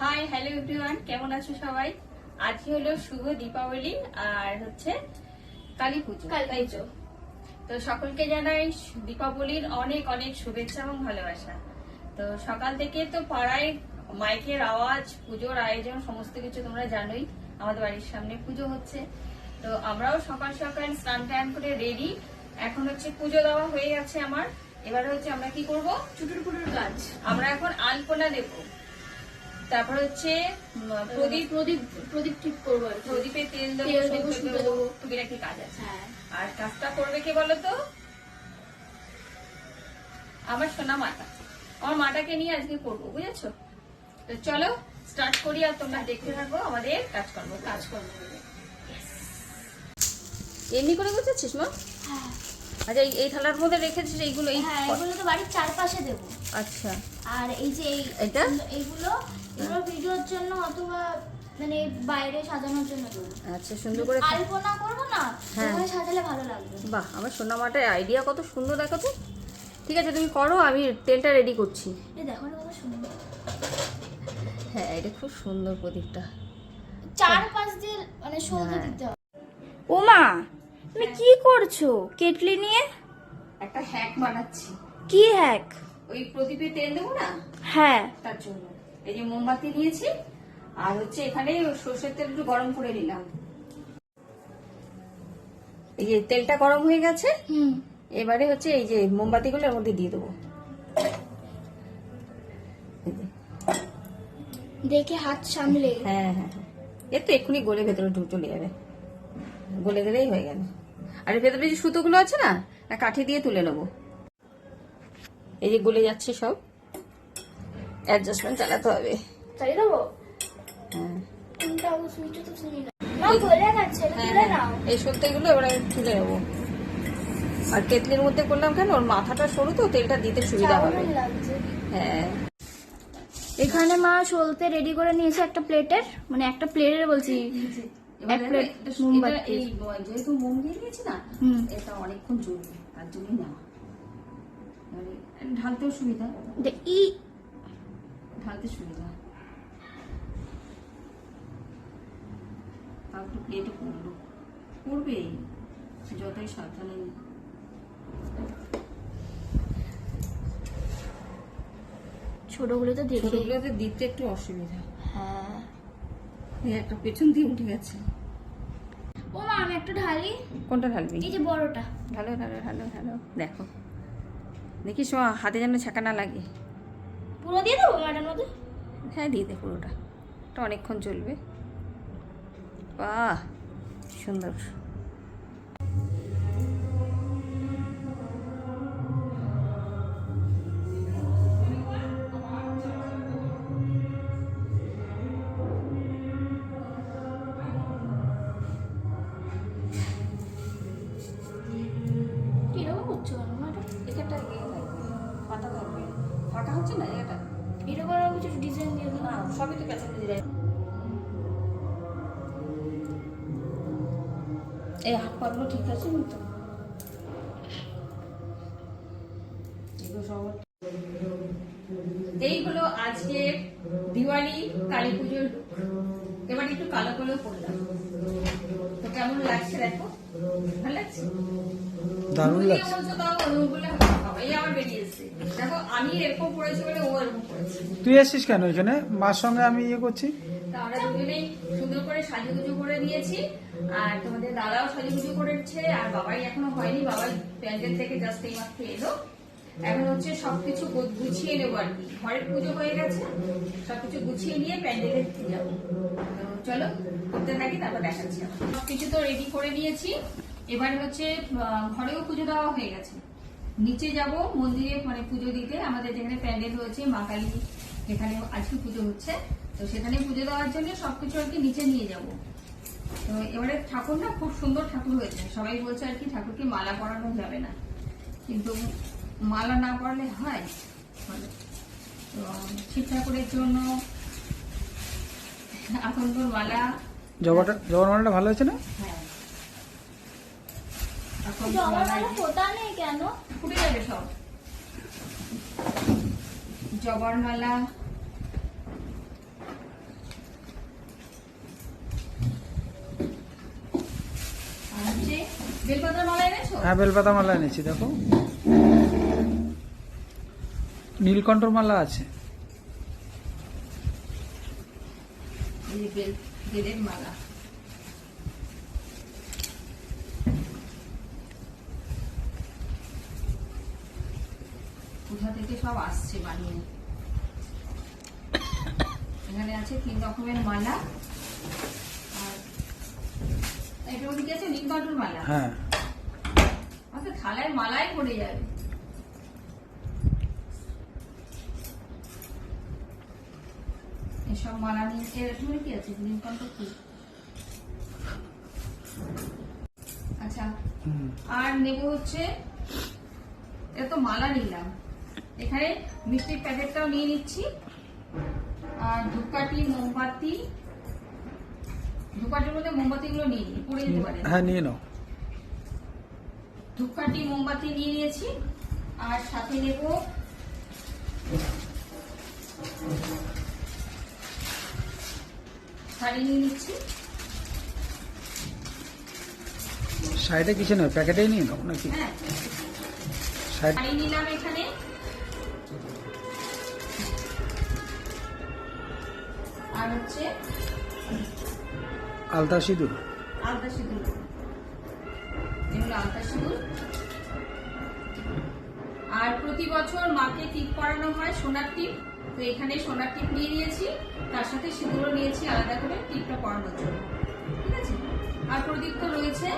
Hi hello everyone কেমন আছো সবাই? আজকে হলো শুভ দীপাবলি আর হচ্ছে কালী পুজো তাই তো? তো সকলকে জানাই দীপাবলির অনেক অনেক শুভেচ্ছা এবং ভালোবাসা। তো সকাল থেকে তো পাড়ায় মাইকের আওয়াজ পুজোর আয়োজন সমস্ত কিছু তোমরা জানোই। আমাদের বাড়ির সামনে পুজো হচ্ছে। তো আমরাও সকাল সকাল স্নান টান করে রেডি এখন হচ্ছে পুজো দেওয়া হয়ে গেছে আমার। এবার হচ্ছে আমরা কি করব? চুটুর পুটুর কাজ আমরা এখন আলপনা দেবো তারপর হচ্ছে প্রদীপ প্রদীপ প্রদীপ ঠিক করব প্রদীপে তেল দেবো সুতো দেবো। টুকিটাকি কাজ আছে। হ্যাঁ। আর কাজটা করবে কে বলো তো? আমার সোনা মাতা। আমার মাটাকে নিয়ে আজকে করব বুঝেছ? তো চলো স্টার্ট করি আর তোমরা দেখতে থাকো আমাদের কাজকর্ম। কাজকর্ম। এমনি করে বুঝেছিস মা? হ্যাঁ। আচ্ছা এই- থালার মধ্যে রেখেছিস এইগুলো এই হ্যাঁ এগুলো তো বাড়ির চারপাশে দেবো। আচ্ছা। আর এই যে এই এটা? এইগুলো এগুলো ভিডিওর জন্য অথবা মানে বাইরে সাজানোর জন্য দেবো। আচ্ছা সুন্দর করে আলপনা করব না হ্যাঁ। ওখানে সাজালে ভালো লাগবে। বাহ আমার সোনা মাটার আইডিয়া কত সুন্দর দেখো তো। ঠিক আছে তুমি করো আমি তেলটা রেডি করছি। এই দেখো এটা কত সুন্দর। হ্যাঁ এটা খুব সুন্দর প্রদীপটা। চার পাঁচ দিয়ে মানে সলতে হ্যাঁ। দিতে হবে। ওমা! তুমি কি করছ? কেটলি নিয়ে? একটা হ্যাক বানাচ্ছি। কি হ্যাক ওই প্রদীপে তেল দেবো না? হ্যাঁ। তার জন্য। এই যে মোমবাতি নিয়েছি আর হচ্ছে এখানে সর্ষের তেল একটু গরম করে নিলাম। এই যে তেলটা গরম হয়ে গেছে হুম। এবারে হচ্ছে এই যে মোমবাতিগুলো এর মধ্যে দিয়ে দেবো। দেখে হাত সামলে। হ্যাঁ হ্যাঁ এ তো এক্ষুনি গলে ভেতরে চলে যাবে। গলে গেলেই হয়ে গেল। আর এর ভেতরে যে সুতোগুলো আছে না কাঠি দিয়ে তুলে নেব। এই যে গলে যাচ্ছে সব। অ্যাডজাস্টমেন্ট চালাতে হবে। তাই দেবো? হ্যাঁ। তুলে নাও। এই সত্যিগুলো এবার আমি তুলে নেব। আর কেতলির মধ্যে করলাম কেন? ওর মাথাটা সরু তো তেলটা দিতে সুবিধা হবে। হ্যাঁ। এখানে মা সলতে রেডি করে নিয়েছে একটা প্লেটের মানে একটা প্লেটের বলছি। এক প্লেট মোমবাতি। যেহেতু মোম দিয়ে দিয়েছি না এটা অনেকক্ষণ চলবে তার জন্যই নেওয়া। ঢালতেও সুবিধা ই। ঢালতে সুবিধা। তাও একটু প্লেটে পড়ল। পড়বেই যতই সাবধানে। ছোটগুলো তো দেখে। ছোটগুলোতে দিতে একটু অসুবিধা। হ্যাঁ। একটা পেছন দিয়ে উঠে গেছে। ও মা আমি একটু ঢালি। কোনটা ঢালবি? এই যে বড়টা। ঢালো ঢালো ঢালো ঢালো। দেখো। দেখি ও হাতে যেন ছাকা না লাগে। পুরো দিয়ে দেবো ম্যাডাম মধ্যে? হ্যাঁ দিয়ে দে পুরোটা। এটা অনেকক্ষণ চলবে। বাহ সুন্দর। এই হাত পাগুলো ঠিক আছে তো সব এইগুলো আজকে দিওয়ালি কালী পুজোর এবার একটু কালো কালো করলাম তো কেমন লাগছে দেখো? ভালো লাগছে? দারুণ লাগছে। এই তুই এসছিস কেন এখানে? মার সঙ্গে আমি ইয়ে করছি? তা আমরা দুজনেই সুন্দর করে সাজুগুজু করে নিয়েছি। আর তোমাদের দাদাও সাজুগুজু করেছে, আর বাবাই এখনও হয়নি। বাবাই প্যান্ডেল থেকে জাস্ট এলো। এখন হচ্ছে সবকিছু গুছিয়ে নেব আর কি। ঘরের পুজো হয়ে গেছে গুছিয়ে নিয়ে যাব। চলো তারপর তো রেডি করে নিয়েছি। এবার হচ্ছে ঘরেও পুজো দেওয়া হয়ে গেছে। নিচে যাব, মন্দিরে মানে পুজো দিতে। আমাদের যেখানে প্যান্ডেল হয়েছে মা কালী যেখানে আজকে পুজো হচ্ছে তো সেখানে পুজো দেওয়ার জন্য সবকিছু আর কি নিচে নিয়ে যাব। তো এবারে ঠাকুর না খুব সুন্দর ঠাকুর হয়েছে সবাই বলছে আর কি ঠাকুরকে মালা পরানো যাবে না। কিন্তু মালা না পরালে হয়? তো শিব ঠাকুরের জন্য এখন তোর মালা জবাটা ভালো হয়েছে না? হ্যাঁ। এখন জবা মালা মালা ফোটা নেই কেন? ফুটে যাবে সব। জবার মালা আর বেলপাতার মালা এনেছো? হ্যাঁ বেলপাতা মালা এনেছি দেখো। নীলকণ্ঠর মালা আছে। বেলের মালা। থেকে সব আসছে বানিয়ে। এখানে আছে তিন রকমের মালা। আর এটা ওদিকে আছে নীলকণ্ঠর মালা? হ্যাঁ। আচ্ছা থালায় মালাই পড়ে যাবে। এসব মালা নিয়ে কি আছে? নীলকণ্ঠ কি? আচ্ছা আর নেব হচ্ছে এটা তো মালা নিলাম। এখানে মিষ্টির প্যাকেটটাও নিয়ে নিচ্ছি। আর ধূপকাঠি মোমবাতি। ধূপকাঠির মধ্যে মোমবাতিগুলো নিয়ে নিই পড়ে যেতে পারে। হ্যাঁ নিয়ে নাও। ধূপকাঠি মোমবাতি নিয়ে নিয়েছি। আর সাথে নেব শাড়ি নিয়ে নিচ্ছি। শাড়িটা কিছু নয় প্যাকেটেই নিয়ে নাও নাকি? হ্যাঁ। শাড়ি নিলাম এখানে। আর হচ্ছে আলতা সিঁদুর। আলতা সিঁদুর। এগুলো আলতা সিঁদুর। আর প্রতি বছর মাকে টিপ করানো হয়? সোনার টিপ। তো এখানে সোনার টিপ নিয়ে নিয়েছি। তার সাথে সিঁদুরও নিয়েছি আলাদা করে টিপটা পরানোর জন্য। ঠিক আছে? আর প্রদীপ তো রয়েছে।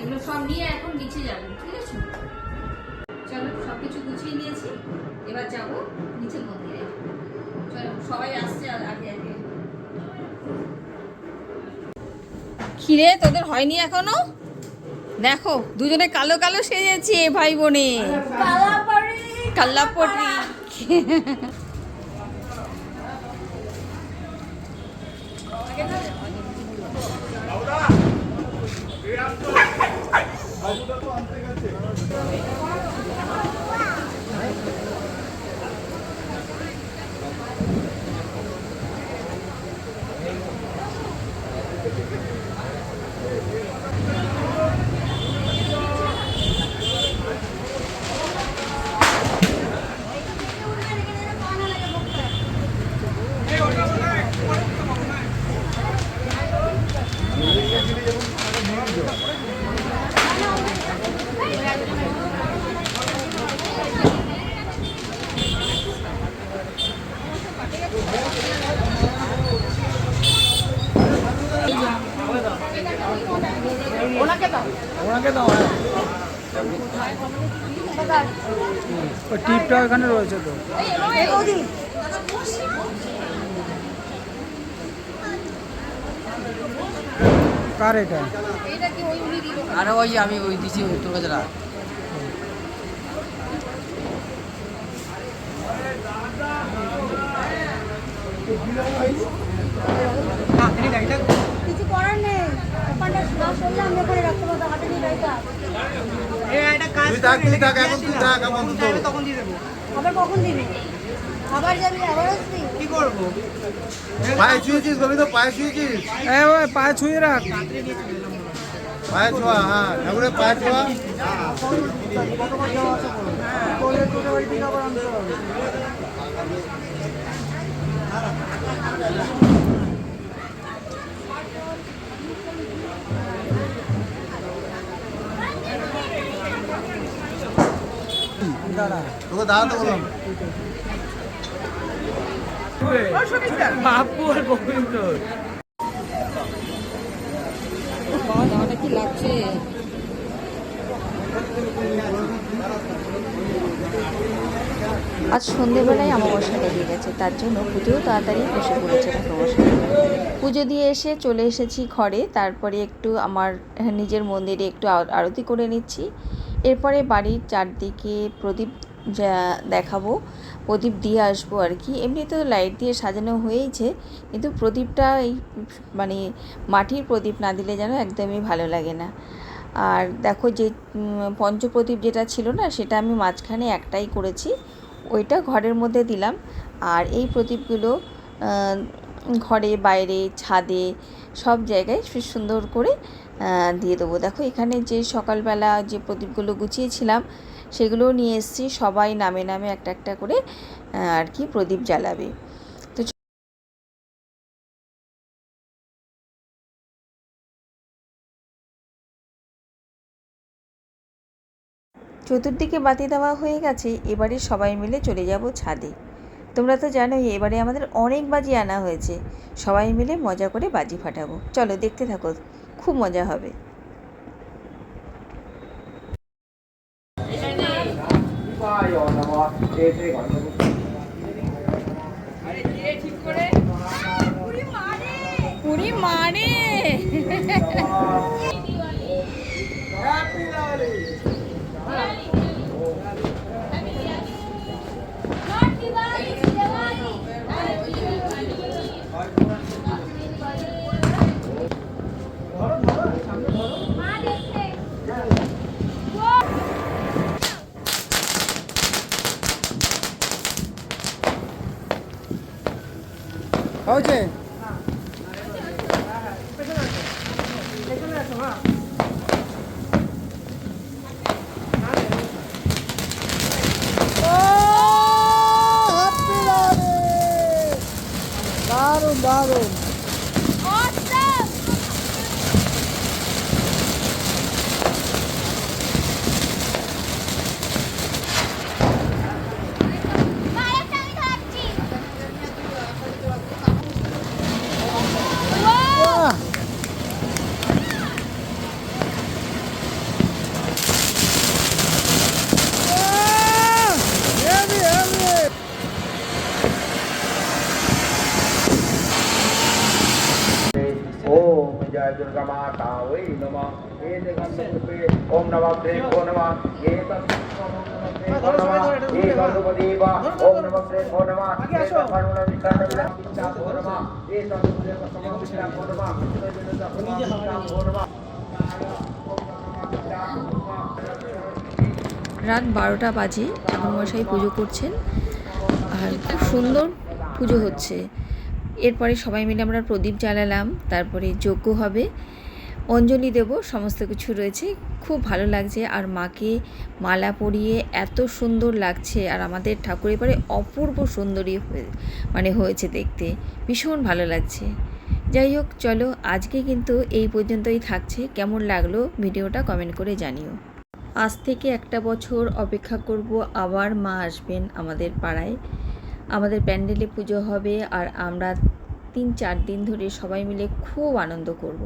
এগুলো সব নিয়ে এখন নিচে যাব। ঠিক আছে? চলো সবকিছু গুছিয়ে নিয়েছি। এবার যাব নিচে মন্দিরে। চলো সবাই আসছে আগে আগে কিরে তোদের হয়নি এখনও? দেখো দুজনে কালো কালো সেজেছে ভাই বোনে কাল্লাপটি। ওনাকে ওই টিপটা ওখানে রয়েছে তো। কার এটা? এটা কি ওই উনি দিল আরে ওই যে আমি ওই দিছি তোর কাছে রাখ। কিছু করার নেই। ওখানটা না সরলে আমি ওখানে রাখতে পারব হাতে নিয়ে তুই থাক তুই থাক এখন তুই থাক আপাতত আবার কখন দিবি? আবার যাবি আবার আসবি? পায়ে ছুঁয়েছিস বলি তো পায়ে ছুঁয়েছিস? এ ওই পায়ে ছুঁয়ে রাখ। পায়ে ছোঁয়া হ্যাঁ ঠাকুরের পায়ে ছোঁয়া। দাঁড়া তোকে বললাম আজ সন্ধেবেলায় অমাবস্যা লেগে গেছে। তার জন্য পুজোও তাড়াতাড়ি বসে পড়েছে ঠাকুরমশাই পুজো দিয়ে এসে চলে এসেছি ঘরে। তারপরে একটু আমার নিজের মন্দিরে একটু আরতি করে নিচ্ছি। এরপরে বাড়ির চারদিকে প্রদীপ যা- দেখাবো, প্রদীপ দিয়ে আসব আর কি। এমনি তো লাইট দিয়ে সাজানো হয়েইছে, কিন্তু প্রদীপটা এই মানে মাটির প্রদীপ না দিলে যেন একদমই ভালো লাগে না। আর দেখো যে পঞ্চপ্রদীপ যেটা ছিল না, সেটা আমি মাঝখানে একটাই করেছি, ওইটা ঘরের মধ্যে দিলাম। আর এই প্রদীপগুলো ঘরে, বাইরে, ছাদে সব জায়গায় সুন্দর করে দিয়ে দেবো। দেখো, এখানে যে সকালবেলা যে প্রদীপগুলো গুছিয়েছিলাম, সেগুলোও নিয়ে এসেছি। সবাই নামে নামে একটা একটা করে আর কি প্রদীপ জ্বালাবে। চতুর্দিকে বাতি দেওয়া হয়ে গেছে। এবারে সবাই মিলে চলে যাব ছাদে। তোমরা তো জানোই, এবারে আমাদের অনেক বাজি আনা হয়েছে। সবাই মিলে মজা করে বাজি ফাটাবো। চলো, দেখতে থাকো। খুব মজা হবে। পুরি মারে হয়েছে দারুণ दुर्गा माता वै नमः हे देवते ओम नमः देवो नमः हे तत्सो नमः हे गणपतिवा ओम नमः देवो नमः हे करुणा विकर्ण विलासिता नमः हे सर्वदेव समविता नमः हे जनता नमः রাত বারোটা বাজে ঠাকুরমশাই পুজো করছেন আর খুব সুন্দর পুজো হচ্ছে এরপরে সবাই মিলে আমরা প্রদীপ জ্বালালাম, তারপরে যজ্ঞ হবে, অঞ্জলি দেব, সমস্ত কিছু রয়েছে। খুব ভালো লাগছে আর মাকে মালা পরিয়ে এত সুন্দর লাগছে আর আমাদের ঠাকুর এবারে অপূর্ব সুন্দরী হয়ে মানে হয়েছে দেখতে। ভীষণ ভালো লাগছে। যাই হোক, চলো আজকে কিন্তু এই পর্যন্তই থাকছে। কেমন লাগল ভিডিওটা কমেন্ট করে জানিও। আজ থেকে একটা বছর অপেক্ষা করব, আবার মা আসবেন আমাদের পাড়ায়। আমাদের প্যান্ডেলে পুজো হবে আর আমরা তিন চার দিন ধরে সবাই মিলে খুব আনন্দ করব।